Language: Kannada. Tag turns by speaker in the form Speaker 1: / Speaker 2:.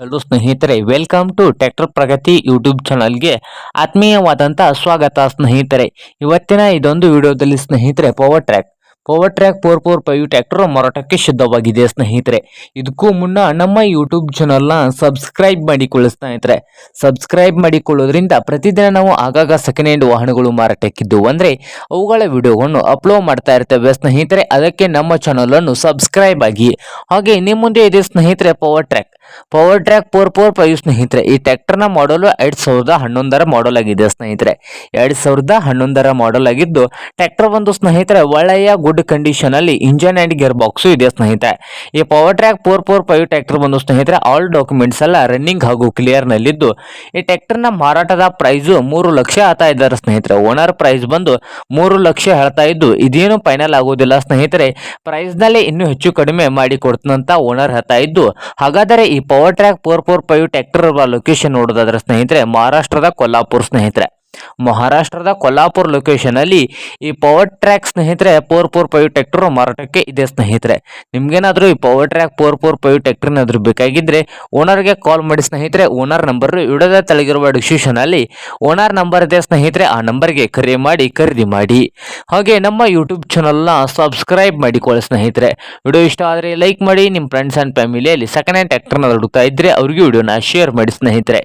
Speaker 1: ಹಲೋ ಸ್ನೇಹಿತರೆ welcome to tractor Pragati YouTube ಚಾನಲ್ಗೆ ಆತ್ಮೀಯವಾದಂಥ ಸ್ವಾಗತ ಸ್ನೇಹಿತರೆ. ಇವತ್ತಿನ ಇದೊಂದು ವಿಡಿಯೋದಲ್ಲಿ ಸ್ನೇಹಿತರೆ power track power track four four five tractor ಮಾರಾಟಕ್ಕೆ ಸಿದ್ಧವಾಗಿದೆ ಸ್ನೇಹಿತರೆ. ಇದಕ್ಕೂ ಮುನ್ನ ನಮ್ಮ ಯೂಟ್ಯೂಬ್ ಚಾನಲ್ನ ಸಬ್ಸ್ಕ್ರೈಬ್ ಮಾಡಿಕೊಳ್ಳಿ ಸ್ನೇಹಿತರೆ. ಸಬ್ಸ್ಕ್ರೈಬ್ ಮಾಡಿಕೊಳ್ಳೋದ್ರಿಂದ ಪ್ರತಿದಿನ ನಾವು ಆಗಾಗ ಸೆಕೆಂಡ್ ಹ್ಯಾಂಡ್ ವಾಹನಗಳು ಮಾರಾಟಕ್ಕಿದ್ದು. ಅಂದರೆ ಅವುಗಳ ವಿಡಿಯೋವನ್ನು ಅಪ್ಲೋಡ್ ಮಾಡ್ತಾ ಇರ್ತೇವೆ ಸ್ನೇಹಿತರೆ. ಅದಕ್ಕೆ ನಮ್ಮ ಚಾನಲನ್ನು ಸಬ್ಸ್ಕ್ರೈಬ್ ಆಗಿ. ಹಾಗೆ ನಿಮ್ಮ ಮುಂದೆ ಇದೆ ಸ್ನೇಹಿತರೆ power track power track four four five ಸ್ನೇಹಿತರೆ, ಈ ಟ್ರ್ಯಾಕ್ಟರ್ನ ಮಾಡಲು ಎರಡು ಸಾವಿರದ ಹನ್ನೊಂದರ ಮಾಡಲ್ ಆಗಿದೆ ಸ್ನೇಹಿತರೆ. ಎರಡು ಸಾವಿರದ ಹನ್ನೊಂದರ ಮಾಡಲ್ ಆಗಿದ್ದು ಟ್ರ್ಯಾಕ್ಟರ್ ಒಂದು ಸ್ನೇಹಿತರೆ, ಒಳ್ಳೆಯ ಗುಡ್ ಕಂಡೀಷನ್ ಅಲ್ಲಿ ಇಂಜನ್ ಅಂಡ್ ಗೇರ್ ಬಾಕ್ಸ್ ಇದೆ ಸ್ನೇಹಿತರೆ. ಈ power track four four five tractor ಬಂದು ಸ್ನೇಹಿತರೆ ಆಲ್ ಡಾಕ್ಯುಮೆಂಟ್ಸ್ ಎಲ್ಲ ರನ್ನಿಂಗ್ ಹಾಗೂ ಕ್ಲಿಯರ್ ನಲ್ಲಿದ್ದು, ಈ ಟ್ರ್ಯಾಕ್ಟರ್ನ ಮಾರಾಟದ ಪ್ರೈಸ್ ಮೂರು ಲಕ್ಷ ಆತಾ ಇದ್ದಾರೆ ಸ್ನೇಹಿತರೆ. ಓನರ್ ಪ್ರೈಸ್ ಬಂದು ಮೂರು ಲಕ್ಷ ಹೇಳ್ತಾ ಇದ್ದು, ಇದೇನು ಫೈನಲ್ ಆಗೋದಿಲ್ಲ ಸ್ನೇಹಿತರೆ. ಪ್ರೈಸ್ನಲ್ಲಿ ಇನ್ನೂ ಹೆಚ್ಚು ಕಡಿಮೆ ಮಾಡಿ ಕೊಡ್ತಂತ ಓನರ್ ಹೇಳ್ತಾ ಇದ್ದು, ಹಾಗಾದರೆ ಈ power track four four five tractor location ನೋಡೋದಾದ್ರೆ ಸ್ನೇಹಿತರೆ ಮಹಾರಾಷ್ಟ್ರದ ಕೊಲ್ಲಾಪುರ್ ಸ್ನೇಹಿತರೆ. ಮಹಾರಾಷ್ಟ್ರದ ಕೊಲ್ಲಾಪುರ ಲೊಕೇಶನ್ ಅಲ್ಲಿ ಈ ಪವರ್ ಟ್ರ್ಯಾಕ್ ಸ್ನೇಹಿತರೆ ಫೋರ್ ಫೋರ್ ಫೈವ್ ಟ್ರ್ಯಾಕ್ಟರ್ ಮಾರಾಟಕ್ಕೆ ಇದೆ ಸ್ನೇಹಿತರೆ. ನಿಮ್ಗೇನಾದರೂ ಈ power track four four five tractor ಏನಾದ್ರು ಬೇಕಾಗಿದ್ರೆ ಓನರ್ಗೆ ಕಾಲ್ ಮಾಡಿ ಸ್ನೇಹಿತರೆ ಓನರ್ ನಂಬರ್ ವಿಡಿಯೋದ ತೆಳಗಿರುವ ಡಿಸ್ಕ್ರಿಪ್ಷನ್ ಅಲ್ಲಿ ಓನರ್ ನಂಬರ್ ಇದೆ ಸ್ನೇಹಿತರೆ, ಆ ನಂಬರ್ಗೆ ಕರೆ ಮಾಡಿ, ಖರೀದಿ ಮಾಡಿ. ಹಾಗೆ ನಮ್ಮ ಯೂಟ್ಯೂಬ್ ಚಾನಲ್ನ ಸಬ್ಸ್ಕ್ರೈಬ್ ಮಾಡಿಕೊಳ್ಳಿ ಸ್ನೇಹಿತರೆ. ವಿಡಿಯೋ ಇಷ್ಟ ಆದರೆ ಲೈಕ್ ಮಾಡಿ ನಿಮ್ಮ ಫ್ರೆಂಡ್ಸ್ ಆ್ಯಂಡ್ ಫ್ಯಾಮಿಲಿಯಲ್ಲಿ ಸೆಕೆಂಡ್ ಹ್ಯಾಂಡ್ ಟ್ರ್ಯಾಕ್ಟರ್ನ ಹುಡುಕ್ತಾ ಇದ್ದರೆ ಅವ್ರಿಗೆ ವಿಡಿಯೋನ ಶೇರ್ ಮಾಡಿ ಸ್ನೇಹಿತರೆ.